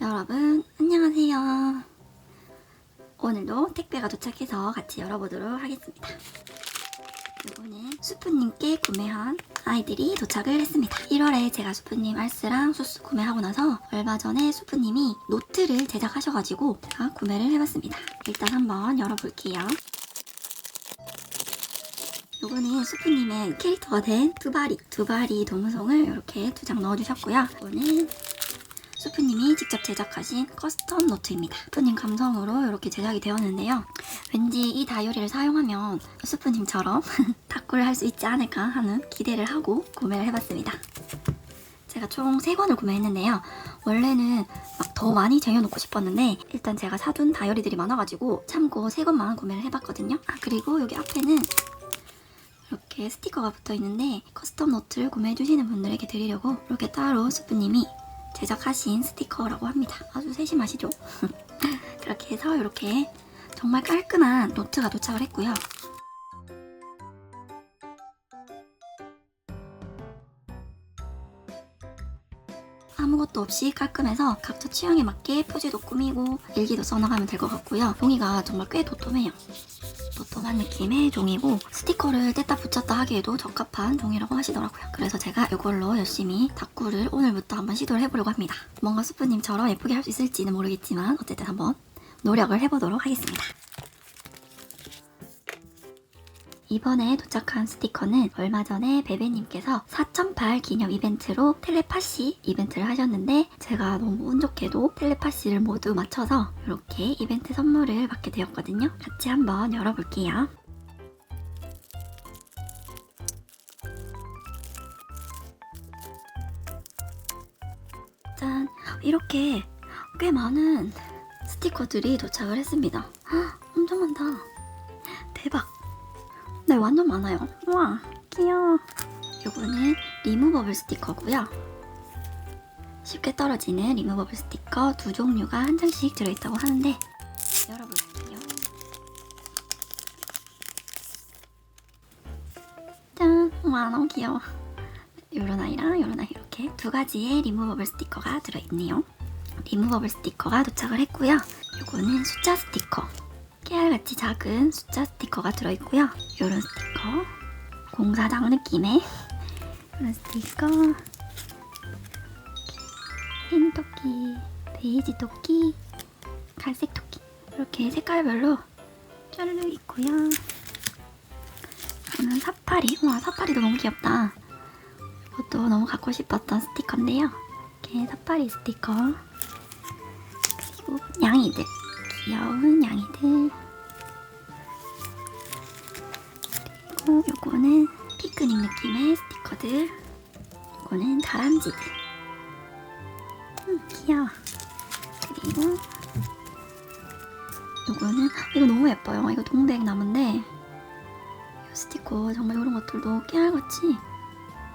여러분, 안녕하세요. 오늘도 택배가 도착해서 같이 열어보도록 하겠습니다. 이거는 수프님께 구매한 아이들이 도착을 했습니다. 1월에 제가 수프님 알스랑 소스 구매하고 나서 얼마 전에 수프님이 노트를 제작하셔가지고 제가 구매를 해봤습니다. 일단 한번 열어볼게요. 요거는 수프님의 캐릭터가 된 두바리, 두바리 동송을 이렇게 두 장 넣어주셨고요. 이거는 수프님이 직접 제작하신 커스텀 노트입니다. 수프님 감성으로 이렇게 제작이 되었는데요. 왠지 이 다이어리를 사용하면 수프님처럼 탁구를 할 수 있지 않을까 하는 기대를 하고 구매를 해봤습니다. 제가 총 3권을 구매했는데요. 원래는 막 더 많이 쟁여놓고 싶었는데 일단 제가 사둔 다이어리들이 많아가지고 참고 3권만 구매를 해봤거든요. 아 그리고 여기 앞에는 이렇게 스티커가 붙어 있는데 커스텀 노트를 구매해 주시는 분들에게 드리려고 이렇게 따로 수프님이 제작하신 스티커라고 합니다. 아주 세심하시죠? 그렇게 해서 이렇게 정말 깔끔한 노트가 도착을 했고요. 아무것도 없이 깔끔해서 각자 취향에 맞게 표지도 꾸미고 일기도 써나가면 될 것 같고요. 종이가 정말 꽤 도톰해요. 도톰한 느낌의 종이고 스티커를 뗐다 붙였다 하기에도 적합한 종이라고 하시더라고요. 그래서 제가 이걸로 열심히 탁구를 오늘부터 한번 시도를 해보려고 합니다. 뭔가 수프님처럼 예쁘게 할 수 있을지는 모르겠지만 어쨌든 한번 노력을 해보도록 하겠습니다. 이번에 도착한 스티커는 얼마 전에 베베님께서 4.8 기념 이벤트로 텔레파시 이벤트를 하셨는데 제가 너무 운 좋게도 텔레파시를 모두 맞춰서 이렇게 이벤트 선물을 받게 되었거든요. 같이 한번 열어볼게요. 짠! 이렇게 꽤 많은 스티커들이 도착을 했습니다. 헉, 엄청 많다. 대박! 네, 완전 많아요. 우와, 귀여워. 요거는 리무버블 스티커고요. 쉽게 떨어지는 리무버블 스티커 두 종류가 한 장씩 들어있다고 하는데 열어볼게요. 짠! 와, 너무 귀여워. 요런 아이랑 요런 아이 이렇게 두 가지의 리무버블 스티커가 들어있네요. 리무버블 스티커가 도착을 했고요. 요거는 숫자 스티커. 깨알같이 작은 숫자 스티커가 들어있고요. 이런 스티커, 공사장 느낌의 이런 스티커, 흰 토끼, 베이지 토끼, 갈색 토끼 이렇게 색깔별로 쩔르 있고요. 이거는 사파리, 와 사파리도 너무 귀엽다. 이것도 너무 갖고 싶었던 스티커인데요. 이렇게 사파리 스티커 그리고 양이들 귀여운 양이들. 그리고 요거는 피크닉 느낌의 스티커들. 요거는 다람쥐들. 음 귀여워. 그리고 요거는 이거 너무 예뻐요. 이거 동백 나무인데 이 스티커 정말 이런 것들도 깨알같이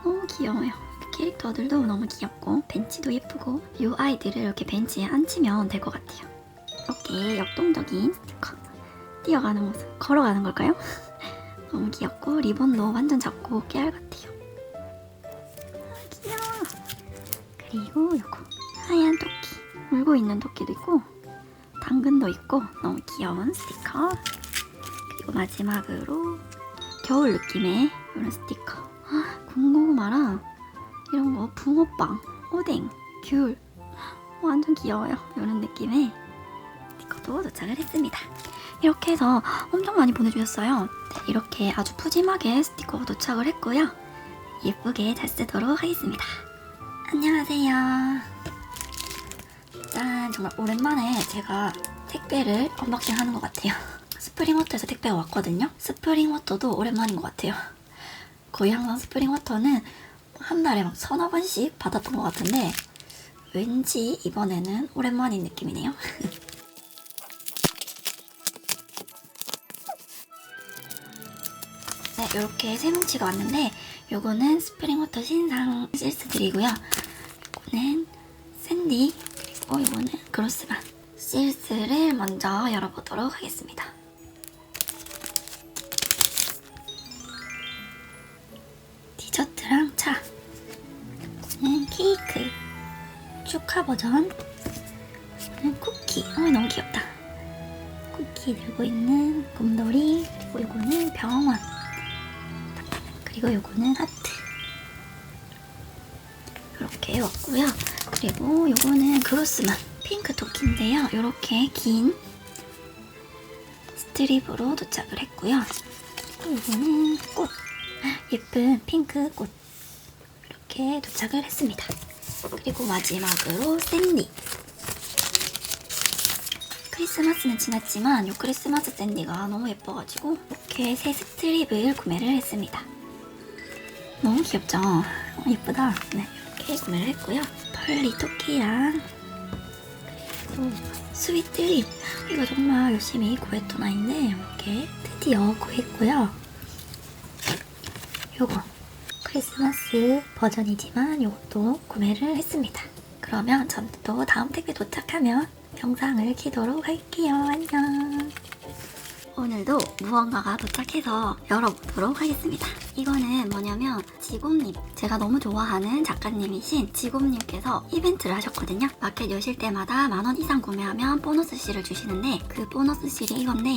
너무 귀여워요. 캐릭터들도 너무 귀엽고 벤치도 예쁘고 이 아이들을 이렇게 벤치에 앉히면 될 것 같아요 이렇게 역동적인 스티커 뛰어가는 모습 걸어가는 걸까요? 너무 귀엽고 리본도 완전 작고 깨알 같아요. 아, 귀여워. 그리고 요거 하얀 토끼. 울고 있는 토끼도 있고 당근도 있고 너무 귀여운 스티커. 그리고 마지막으로 겨울 느낌의 이런 스티커. 아, 군고구마랑 이런 거 붕어빵, 오뎅, 귤. 완전 귀여워요. 이런 느낌의 스티커도 도착을 했습니다. 이렇게 해서 엄청 많이 보내주셨어요. 네, 이렇게 아주 푸짐하게 스티커가 도착을 했고요. 예쁘게 잘 쓰도록 하겠습니다. 안녕하세요. 짠, 정말 오랜만에 제가 택배를 언박싱 하는 것 같아요. 스프링워터에서 택배가 왔거든요. 스프링워터도 오랜만인 것 같아요. 거의 항상 스프링워터는 한 달에 막 서너 번씩 받았던 것 같은데 왠지 이번에는 오랜만인 느낌이네요. 네, 이렇게 세 뭉치가 왔는데 요거는 스프링워터 신상 실스들이고요. 요거는 샌디 그리고 요거는 그로스반 실스를 먼저 열어보도록 하겠습니다. 디저트랑 차, 요거는 케이크 축하 버전 이거는 쿠키. 어, 너무 귀엽다. 쿠키 들고 있는 곰돌이. 그리고 이거는 병원. 그리고 요거는 하트. 이렇게 왔고요. 그리고 요거는 그로스만 핑크 토끼인데요. 이렇게 긴 스트립으로 도착을 했고요. 이거는 꽃. 예쁜 핑크 꽃. 이렇게 도착을 했습니다. 그리고 마지막으로 샌디. 크리스마스는 지났지만 이 크리스마스 샌디가 너무 예뻐가지고 이렇게 새 스트립을 구매를 했습니다. 너무 귀엽죠? 어, 예쁘다. 네, 이렇게 구매를 했고요. 펄리 토끼랑 그리고 스윗트립 이거 정말 열심히 구했던 아이인데 이렇게 드디어 구했고요. 요거 크리스마스 버전이지만 이것도 구매를 했습니다. 그러면 전 또 다음 택배 도착하면 영상을 키도록 할게요. 안녕. 오늘도 무언가가 도착해서 열어보도록 하겠습니다. 이거는 뭐냐면 지곰님, 제가 너무 좋아하는 작가님이신 지곰님께서 이벤트를 하셨거든요. 마켓 여실 때마다 만 원 이상 구매하면 보너스 실을 주시는데 그 보너스 실이 이건데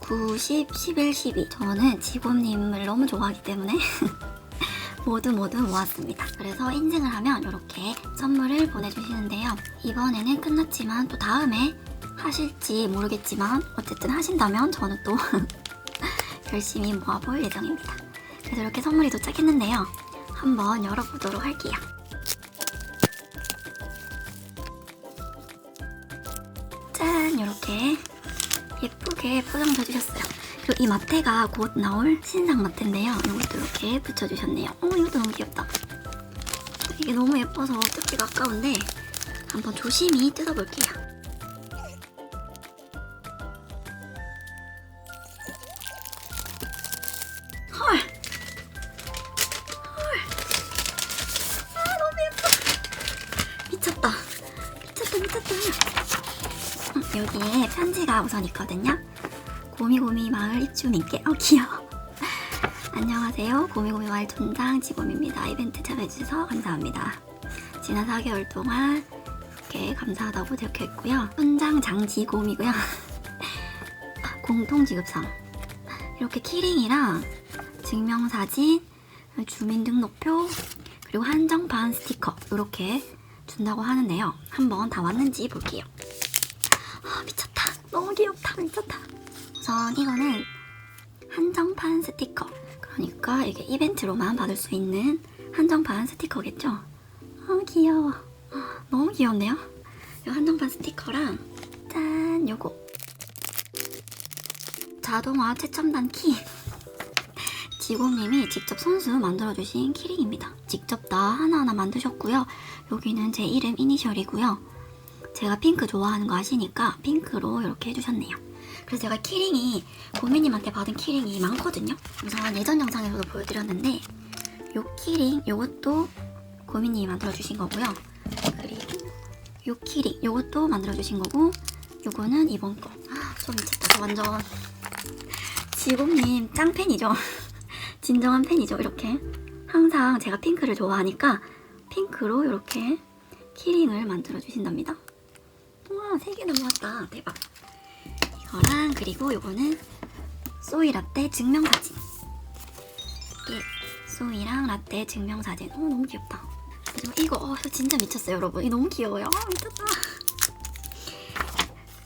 9, 10, 11, 12 저는 지곰님을 너무 좋아하기 때문에 모두 모두 모았습니다. 그래서 인증을 하면 이렇게 선물을 보내주시는데요. 이번에는 끝났지만 또 다음에 하실지 모르겠지만 어쨌든 하신다면 저는 또 열심히 모아볼 예정입니다. 그래서 이렇게 선물이 도착했는데요. 한번 열어보도록 할게요. 짠! 이렇게 예쁘게 포장해 주셨어요. 그리고 이 마테가 곧 나올 신상 마테인데요. 이것도 이렇게 붙여주셨네요. 어, 이것도 너무 귀엽다. 이게 너무 예뻐서 뜯기가 아까운데 한번 조심히 뜯어볼게요. 가 우선 있거든요. 고미고미 마을 입주민께. 어 귀여워. 안녕하세요. 고미고미 마을 촌장 지곰입니다. 이벤트 참여해주셔서 감사합니다. 지난 4개월 동안 이렇게 감사하다고 적혀 있고요. 촌장 장지곰이고요. 공통지급상. 이렇게 키링이랑 증명사진 주민등록표 그리고 한정판 스티커 이렇게 준다고 하는데요. 한번 다 왔는지 볼게요. 아 미쳤다 너무 귀엽다 미쳤다 우선 이거는 한정판 스티커. 그러니까 이게 이벤트로만 받을 수 있는 한정판 스티커겠죠? 아 귀여워. 너무 귀엽네요. 이 한정판 스티커랑 짠 요거 자동화 최첨단 키. 지곰님이 직접 손수 만들어주신 키링입니다. 직접 다 하나하나 만드셨고요. 여기는 제 이름 이니셜이고요. 제가 핑크 좋아하는 거 아시니까 핑크로 이렇게 해주셨네요. 그래서 제가 키링이 고민님한테 받은 키링이 많거든요. 우선 예전 영상에서도 보여드렸는데 요 키링 요것도 고민님이 만들어주신 거고요. 그리고 요 키링 요것도 만들어주신 거고 요거는 이번 거. 아, 저 미쳤다. 저 완전 지곰님 짱팬이죠. 진정한 팬이죠. 이렇게 항상 제가 핑크를 좋아하니까 핑크로 이렇게 키링을 만들어 주신답니다. 와, 세 개나 모았다. 대박. 이거랑 그리고 요거는 소이 라떼 증명사진. 이게 소이랑 라떼 증명사진. 어, 너무 귀엽다. 이거 어, 저 진짜 미쳤어요, 여러분. 이거 너무 귀여워요. 아, 미쳤다.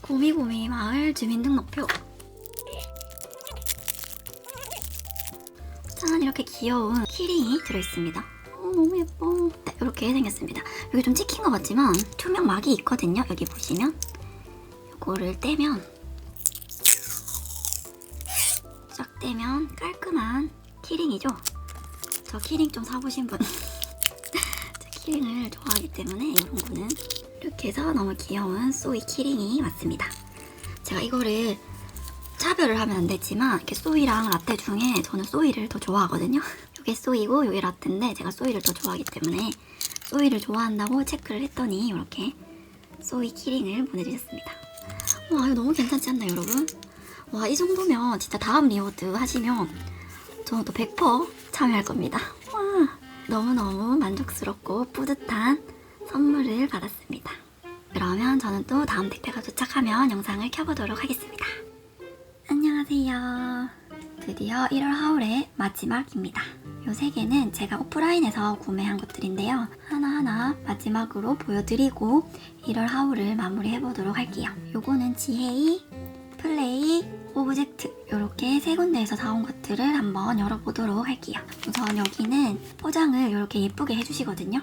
고미고미 마을 주민등록표. 짠 이렇게 귀여운 키링이 들어있습니다. 어, 너무 예뻐. 네, 이렇게 생겼습니다. 여기 좀 찍힌 것 같지만 투명 막이 있거든요. 여기 보시면 이거를 떼면 쫙 떼면 깔끔한 키링이죠. 저 키링 좀 사보신 분. 저 키링을 좋아하기 때문에 이런 거는 이렇게 해서 너무 귀여운 소이 키링이 왔습니다. 제가 이거를 차별을 하면 안 되지만 이렇게 소이랑 라떼 중에 저는 소이를 더 좋아하거든요. 이게 소이고 이게 라떼인데 제가 소이를 더 좋아하기 때문에 소이를 좋아한다고 체크를 했더니 이렇게 소이 키링을 보내주셨습니다. 와 이거 너무 괜찮지 않나요 여러분? 와 이 정도면 진짜 다음 리워드 하시면 또100% 참여할 겁니다. 와 너무너무 만족스럽고 뿌듯한 선물을 받았습니다. 그러면 저는 또 다음 택배가 도착하면 영상을 켜보도록 하겠습니다. 안녕하세요. 드디어 1월 하울의 마지막입니다. 요세 개는 제가 오프라인에서 구매한 것들인데요. 하나하나 마지막으로 보여드리고 1월 하울을 마무리해보도록 할게요. 요거는 지헤이, 플레이, 오브젝트 이렇게 세 군데에서 사온 것들을 한번 열어보도록 할게요. 우선 여기는 포장을 이렇게 예쁘게 해주시거든요.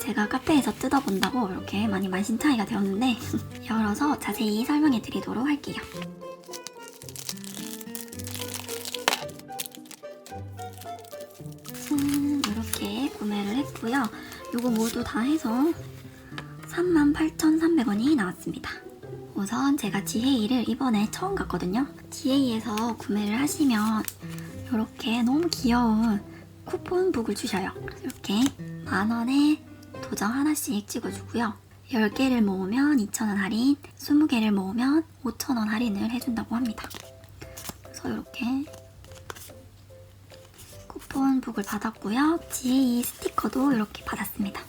제가 카페에서 뜯어본다고 이렇게 많이 만신창이가 되었는데 열어서 자세히 설명해 드리도록 할게요. 구매를 했고요. 요거 모두 다 해서 38,300원이 나왔습니다. 우선 제가 지헤이를 이번에 처음 갔거든요. 지헤이에서 구매를 하시면 이렇게 너무 귀여운 쿠폰북을 주셔요. 이렇게 만 원에 도장 하나씩 찍어주고요. 10개를 모으면 2,000원 할인, 20개를 모으면 5,000원 할인을 해준다고 합니다. 그래서 이렇게 쿠폰북을 받았고요. 지헤이 스티커도 이렇게 받았습니다.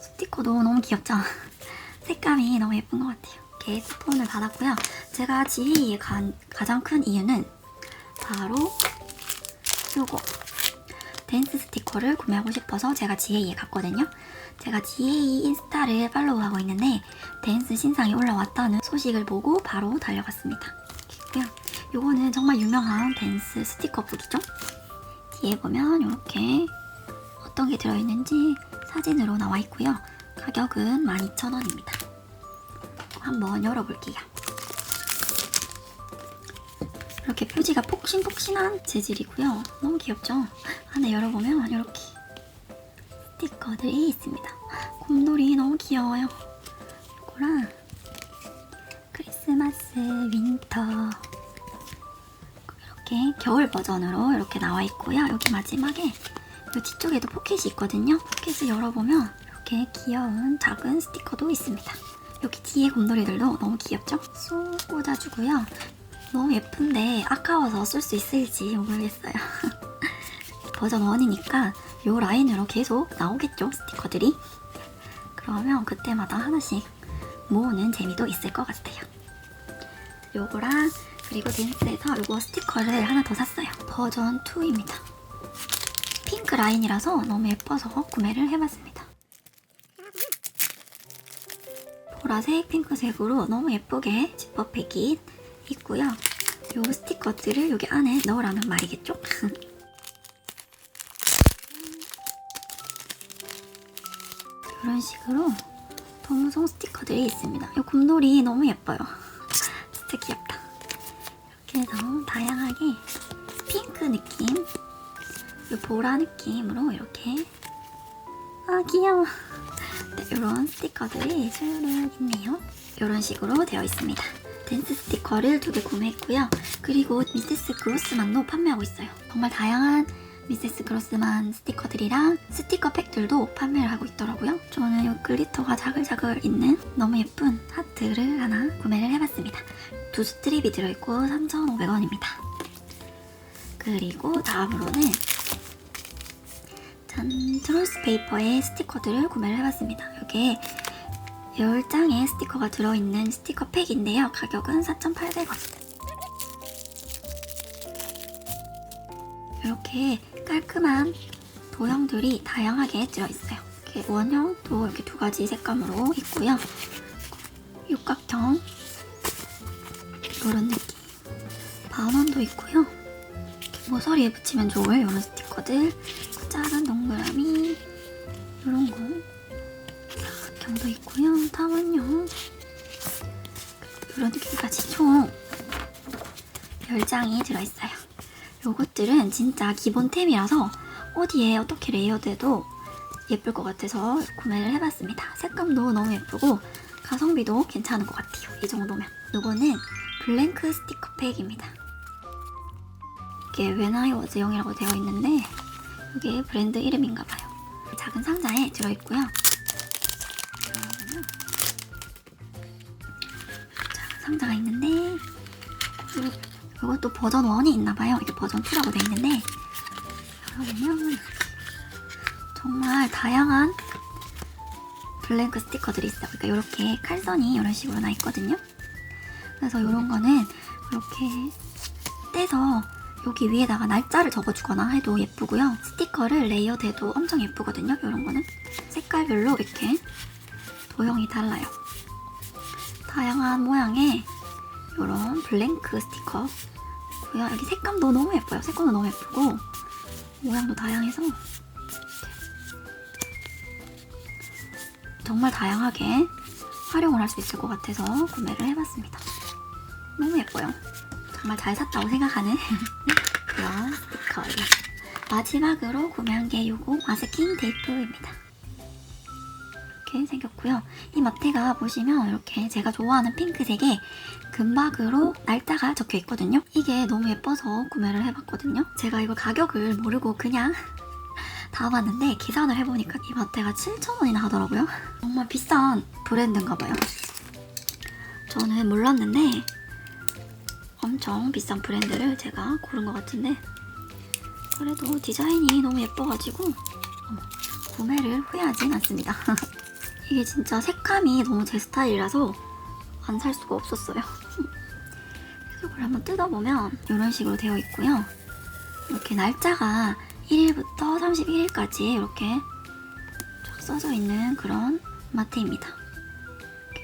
스티커도 너무 귀엽죠? 색감이 너무 예쁜 것 같아요. 이렇게 쿠폰을 받았고요. 제가 간 가장 큰 이유는 바로 요거 댄스 스티커를 구매하고 싶어서 제가 지헤이에 갔거든요. 제가 지헤이 인스타를 팔로우하고 있는데 댄스 신상이 올라왔다는 소식을 보고 바로 달려갔습니다. 있고요. 요거는 정말 유명한 댄스 스티커북이죠. 뒤에 보면 이렇게 어떤 게 들어있는지 사진으로 나와 있고요. 가격은 12,000원입니다. 한번 열어볼게요. 이렇게 표지가 폭신폭신한 재질이고요. 너무 귀엽죠? 안에 열어보면 이렇게 스티커들이 있습니다. 곰돌이 너무 귀여워요. 이거랑 크리스마스, 윈터 이렇게 겨울 버전으로 이렇게 나와 있고요. 여기 마지막에 이 뒤쪽에도 포켓이 있거든요. 포켓을 열어보면 이렇게 귀여운 작은 스티커도 있습니다. 여기 뒤에 곰돌이들도 너무 귀엽죠? 쏙 꽂아주고요. 너무 예쁜데 아까워서 쓸 수 있을지 모르겠어요. 버전 1이니까 이 라인으로 계속 나오겠죠, 스티커들이. 그러면 그때마다 하나씩 모으는 재미도 있을 것 같아요. 요거랑 그리고 딘스에서 요거 스티커를 하나 더 샀어요. 버전 2입니다. 핑크 라인이라서 너무 예뻐서 구매를 해봤습니다. 보라색, 핑크색으로 너무 예쁘게 지퍼백이 있고요. 요 스티커들을 여기 안에 넣으라는 말이겠죠? 이런 식으로 동송 스티커들이 있습니다. 이 곰돌이 너무 예뻐요. 진짜 귀엽다. 해서 다양하게 핑크 느낌, 이 보라 느낌으로 이렇게 아 귀여워. 네, 이런 스티커들이 수르륵 있네요. 이런 식으로 되어 있습니다. 댄스 스티커를 두 개 구매했고요. 그리고 미세스 그로스 만도 판매하고 있어요. 정말 다양한 미세스 그로스만 스티커들이랑 스티커 팩들도 판매를 하고 있더라고요. 저는 이 글리터가 자글자글 있는 너무 예쁜 하트를 하나 구매를 해봤습니다. 두 스트립이 들어있고 3,500원입니다. 그리고 다음으로는 짠 트롤스 페이퍼의 스티커들을 구매를 해봤습니다. 이게 10장의 스티커가 들어있는 스티커 팩인데요. 가격은 4,800원. 이렇게 깔끔한 도형들이 다양하게 들어있어요. 이렇게 원형도 이렇게 두 가지 색감으로 있고요. 육각형 이런 느낌. 반원도 있고요. 모서리에 붙이면 좋을 이런 스티커들. 작은 동그라미 이런 거. 사각형도 있고요. 타원형 이런 느낌까지 총 10장이 들어있어요. 요것들은 진짜 기본템이라서 어디에 어떻게 레이어드해도 예쁠 것 같아서 구매를 해봤습니다. 색감도 너무 예쁘고 가성비도 괜찮은 것 같아요. 이 정도면. 요거는 블랭크 스티커 팩입니다. 이게 Was Young이라고 되어 있는데 이게 브랜드 이름인가 봐요. 작은 상자에 들어있고요. 작은 상자가 있는데 그리고 이것도 버전 1이 있나 봐요. 이게 버전 2라고 돼 있는데 열어보면 정말 다양한 블랭크 스티커들이 있어요. 그러니까 이렇게 칼선이 이런 식으로 나 있거든요. 그래서 이런 거는 이렇게 떼서 여기 위에다가 날짜를 적어주거나 해도 예쁘고요. 스티커를 레이어드해도 엄청 예쁘거든요. 이런 거는 색깔별로 이렇게 도형이 달라요. 다양한 모양의 이런 블랭크 스티커 고요 여기 색감도 너무 예뻐요. 색감도 너무 예쁘고 모양도 다양해서 정말 다양하게 활용을 할 수 있을 것 같아서 구매를 해봤습니다. 너무 예뻐요. 정말 잘 샀다고 생각하는 그런 스티커예요. 마지막으로 구매한 게 요거 마스킹 테이프입니다. 이렇게 생겼고요. 이 마테가 보시면 이렇게 제가 좋아하는 핑크색에 금박으로 날짜가 적혀 있거든요. 이게 너무 예뻐서 구매를 해봤거든요. 제가 이거 가격을 모르고 그냥 담았는데 계산을 해보니까 이 마테가 7,000원이나 하더라고요. 정말 비싼 브랜드인가 봐요. 저는 몰랐는데 엄청 비싼 브랜드를 제가 고른 것 같은데 그래도 디자인이 너무 예뻐가지고 어, 구매를 후회하진 않습니다. 이게 진짜 색감이 너무 제 스타일이라서 안 살 수가 없었어요. 이걸 한번 뜯어보면 이런 식으로 되어 있고요. 이렇게 날짜가 1일부터 31일까지 이렇게 쫙 써져 있는 그런 마트입니다.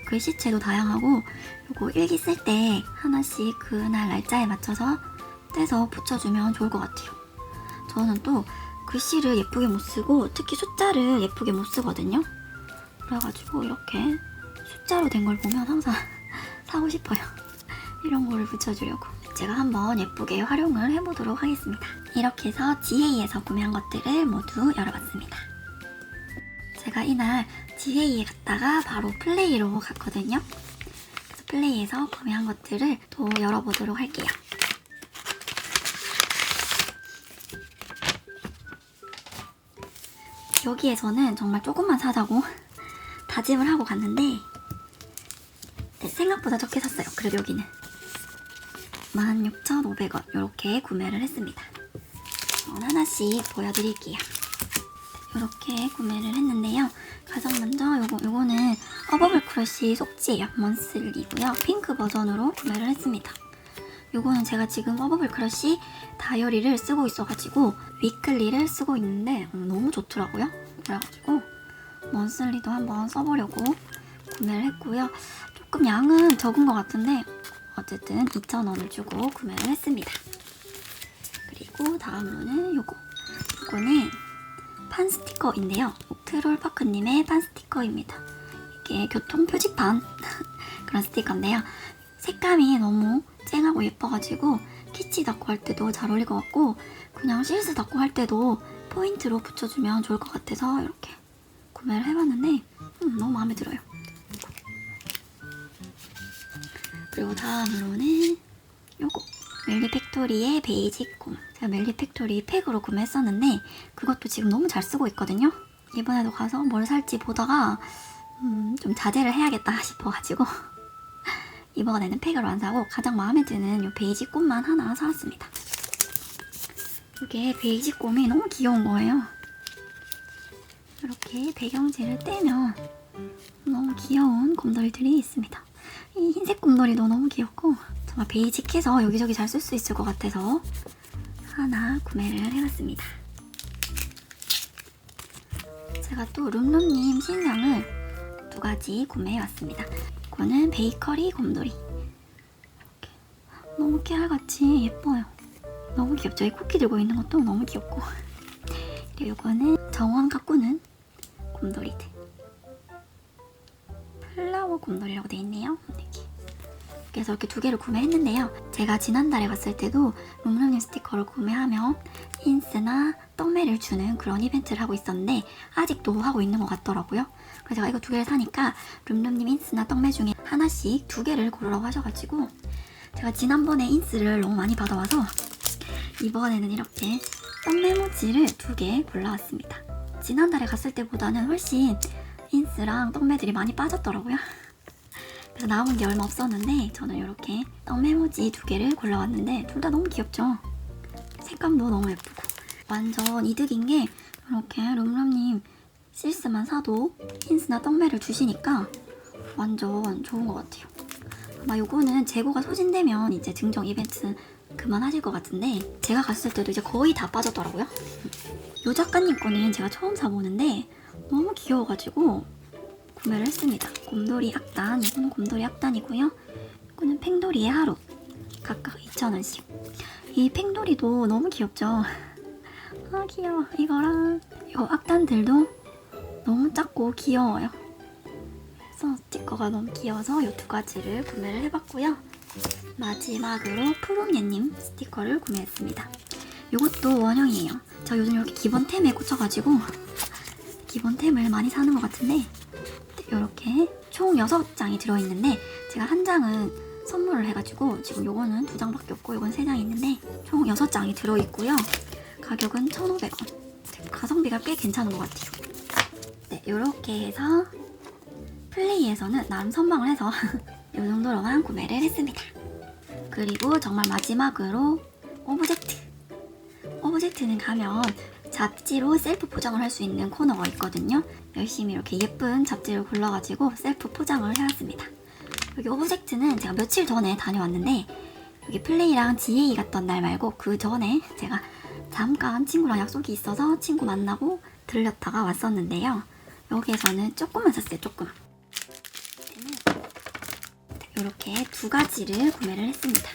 글씨체도 다양하고 요거 일기 쓸 때 하나씩 그날 날짜에 맞춰서 떼서 붙여주면 좋을 것 같아요. 저는 또 글씨를 예쁘게 못 쓰고 특히 숫자를 예쁘게 못 쓰거든요. 그래가지고 이렇게 숫자로 된 걸 보면 항상 사고 싶어요. 이런 거를 붙여주려고. 제가 한번 예쁘게 활용을 해보도록 하겠습니다. 이렇게 해서 GA에서 구매한 것들을 모두 열어봤습니다. 제가 이날 GA에 갔다가 바로 플레이로 갔거든요. 그래서 플레이에서 구매한 것들을 또 열어보도록 할게요. 여기에서는 정말 조금만 사자고 다짐을 하고 갔는데 네, 생각보다 적게 샀어요. 그래도 여기는 16,500원 이렇게 구매를 했습니다. 어, 하나씩 보여드릴게요. 이렇게 구매를 했는데요. 가장 먼저 요거, 요거는 어버블 크러쉬 속지예요. 먼슬리고요. 핑크 버전으로 구매를 했습니다. 요거는 제가 지금 어버블 크러쉬 다이어리를 쓰고 있어가지고 위클리를 쓰고 있는데 음, 너무 좋더라고요. 그래가지고 먼슬리도 한번 써보려고 구매를 했고요. 조금 양은 적은 것 같은데 어쨌든 2,000원을 주고 구매를 했습니다. 그리고 다음으로는 요거. 요거는 판 스티커인데요. 트롤 파크님의 판 스티커입니다. 이게 교통 표지판 그런 스티커인데요. 색감이 너무 쨍하고 예뻐가지고 키치 닫고 할 때도 잘 어울릴 것 같고 그냥 실스 닫고 할 때도 포인트로 붙여주면 좋을 것 같아서 이렇게 구매를 해봤는데 음, 너무 마음에 들어요. 그리고 다음으로는 요거. 멜리 팩토리의 베이직 곰. 제가 멜리 팩토리 팩으로 구매했었는데 그것도 지금 너무 잘 쓰고 있거든요. 이번에도 가서 뭘 살지 보다가 음, 좀 자제를 해야겠다 싶어가지고 이번에는 팩으로 안 사고 가장 마음에 드는 요 베이직 곰만 하나 사왔습니다. 이게 베이직 곰이 너무 귀여운 거예요. 이렇게 배경지를 떼면 너무 귀여운 곰돌이들이 있습니다 이 흰색 곰돌이도 너무 귀엽고 정말 베이직해서 여기저기 잘 쓸 수 있을 것 같아서 하나 구매를 해봤습니다. 제가 또 룸룸님 신상을 두 가지 구매해왔습니다. 이거는 베이커리 곰돌이 이렇게 너무 깨알같이 예뻐요. 너무 귀엽죠? 이 쿠키 들고 있는 것도 너무 귀엽고 그리고 이거는 정원 가꾸는 곰돌이들 플라워 곰돌이라고 돼 있네요. 이렇게. 그래서 이렇게 두 개를 구매했는데요. 제가 지난달에 갔을 때도 룸룸님 스티커를 구매하면 인스나 떡메를 주는 그런 이벤트를 하고 있었는데 아직도 하고 있는 것 같더라고요. 그래서 제가 이거 두 개를 사니까 룸룸님 인스나 떡메 중에 하나씩 두 개를 고르라고 하셔가지고 제가 지난번에 인스를 너무 많이 받아와서 이번에는 이렇게 떡메모지를 두 개 골라왔습니다. 지난달에 갔을 때보다는 훨씬 인스랑 떡메들이 많이 빠졌더라고요. 그래서 나온 게 얼마 없었는데 저는 이렇게 떡메모지 두 개를 골라왔는데 둘 다 너무 귀엽죠? 색감도 너무 예쁘고 완전 이득인 게 이렇게 룸룸님 실스만 사도 힌스나 떡매를 주시니까 완전 좋은 것 같아요. 아마 요거는 재고가 소진되면 이제 증정 이벤트 그만하실 것 같은데 제가 갔을 때도 이제 거의 다 빠졌더라고요. 요 작가님 거는 제가 처음 사보는데 너무 귀여워가지고 구매를 했습니다. 곰돌이 악단, 이거는 곰돌이 악단이고요. 이거는 팽돌이의 하루 각각 2,000원씩. 이 팽돌이도 너무 귀엽죠? 아 귀여워. 이거랑 이 악단들도 너무 작고 귀여워요. 그래서 스티커가 너무 귀여워서 이 두 가지를 구매를 해봤고요. 마지막으로 푸rum예님 스티커를 구매했습니다. 이것도 원형이에요. 저 요즘 이렇게 기본템에 꽂혀가지고 기본템을 많이 사는 것 같은데 이렇게 총 6장이 들어있는데 제가 한 장은 선물을 해가지고 지금 요거는 두 장밖에 없고 요건 세 장이 있는데 총 6장이 들어있고요. 가격은 1,500원. 가성비가 꽤 괜찮은 것 같아요. 네, 이렇게 해서 플레이에서는 나름 선방을 해서 이 정도로만 구매를 했습니다. 그리고 정말 마지막으로 오브젝트. 오브젝트는 가면 잡지로 셀프 포장을 할 수 있는 코너가 있거든요. 열심히 이렇게 예쁜 잡지를 골라가지고 셀프 포장을 해왔습니다. 여기 오브젝트는 제가 며칠 전에 다녀왔는데 여기 플레이랑 GA 갔던 날 말고 그 전에 제가 잠깐 친구랑 약속이 있어서 친구 만나고 들렸다가 왔었는데요. 여기에서는 조금만 샀어요, 조금. 이렇게 두 가지를 구매를 했습니다.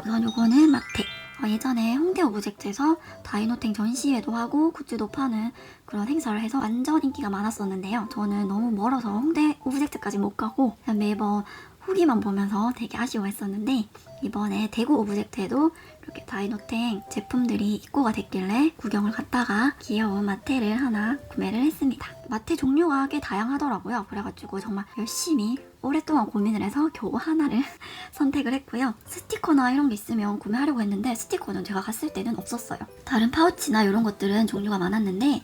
우선 요거는 마테. 어, 예전에 홍대 오브젝트에서 다이노탱 전시회도 하고 굿즈도 파는 그런 행사를 해서 완전 인기가 많았었는데요. 저는 너무 멀어서 홍대 오브젝트까지 못 가고 매번 후기만 보면서 되게 아쉬워했었는데 이번에 대구 오브젝트에도 이렇게 다이노탱 제품들이 입고가 됐길래 구경을 갔다가 귀여운 마테를 하나 구매를 했습니다. 마테 종류가 꽤 다양하더라고요. 그래가지고 정말 열심히 오랫동안 고민을 해서 겨우 하나를 선택을 했고요. 스티커나 이런 게 있으면 구매하려고 했는데 스티커는 제가 갔을 때는 없었어요. 다른 파우치나 이런 것들은 종류가 많았는데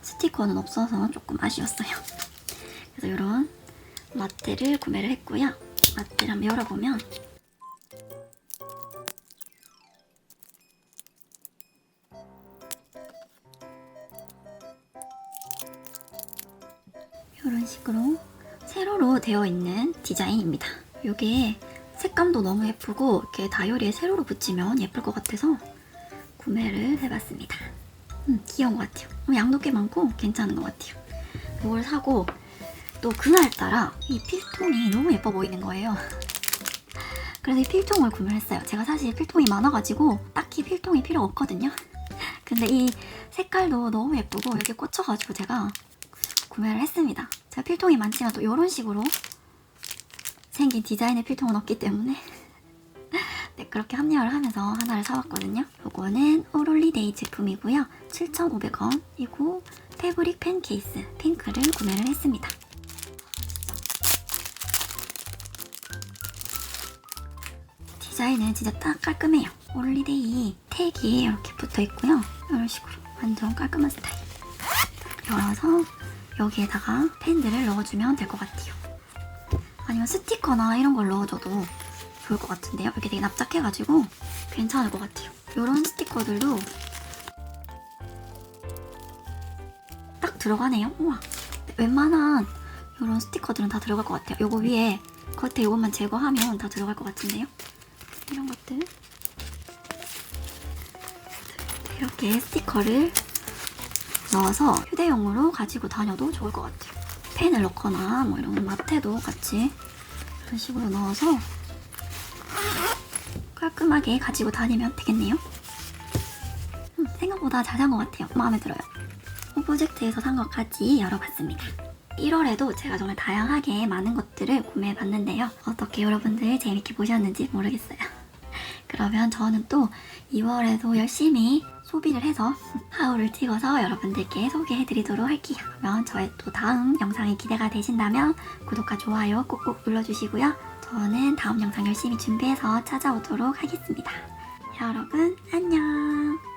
스티커는 없어서 조금 아쉬웠어요. 그래서 이런 마테를 구매를 했고요. 마테를 한번 열어보면 이런 식으로 세로로 되어 있는 디자인입니다. 이게 색감도 너무 예쁘고 이렇게 다이어리에 세로로 붙이면 예쁠 것 같아서 구매를 해봤습니다. 음, 귀여운 것 같아요. 어, 양도 꽤 많고 괜찮은 것 같아요. 이걸 사고 또 그날따라 이 필통이 너무 예뻐 보이는 거예요. 그래서 이 필통을 구매를 했어요. 제가 사실 필통이 많아가지고 딱히 필통이 필요 없거든요. 근데 이 색깔도 너무 예쁘고 이렇게 꽂혀가지고 제가 구매를 했습니다. 제가 필통이 많지만 또 이런 식으로 생긴 디자인의 필통은 없기 때문에 네, 그렇게 합리화를 하면서 하나를 사왔거든요. 요거는 오롤리데이 제품이고요. 7,500원이고 패브릭 펜 케이스 핑크를 구매를 했습니다. 디자인은 진짜 딱 깔끔해요. 오롤리데이 택이 이렇게 붙어 있고요. 이런 식으로 완전 깔끔한 스타일. 열어서 여기에다가 펜들을 넣어주면 될 것 같아요. 아니면 스티커나 이런 걸 넣어줘도 좋을 것 같은데요. 이렇게 되게 납작해가지고 괜찮을 것 같아요. 이런 스티커들도 딱 들어가네요. 우와. 웬만한 이런 스티커들은 다 들어갈 것 같아요. 요거 위에 겉에 요것만 제거하면 다 들어갈 것 같은데요. 이런 것들. 이렇게 스티커를 넣어서 휴대용으로 가지고 다녀도 좋을 것 같아요. 펜을 넣거나 뭐 이런 마테도 같이 이런 식으로 넣어서 깔끔하게 가지고 다니면 되겠네요. 음, 생각보다 잘 산 것 같아요. 마음에 들어요. 오브젝트에서 산 것까지 열어봤습니다. 1월에도 제가 정말 다양하게 많은 것들을 구매해봤는데요. 어떻게 여러분들 재밌게 보셨는지 모르겠어요. 그러면 저는 또 2월에도 열심히 소비를 해서 하울을 찍어서 여러분들께 소개해드리도록 할게요. 그러면 저의 또 다음 영상이 기대가 되신다면 구독과 좋아요 꼭꼭 눌러주시고요. 저는 다음 영상 열심히 준비해서 찾아오도록 하겠습니다. 여러분 안녕.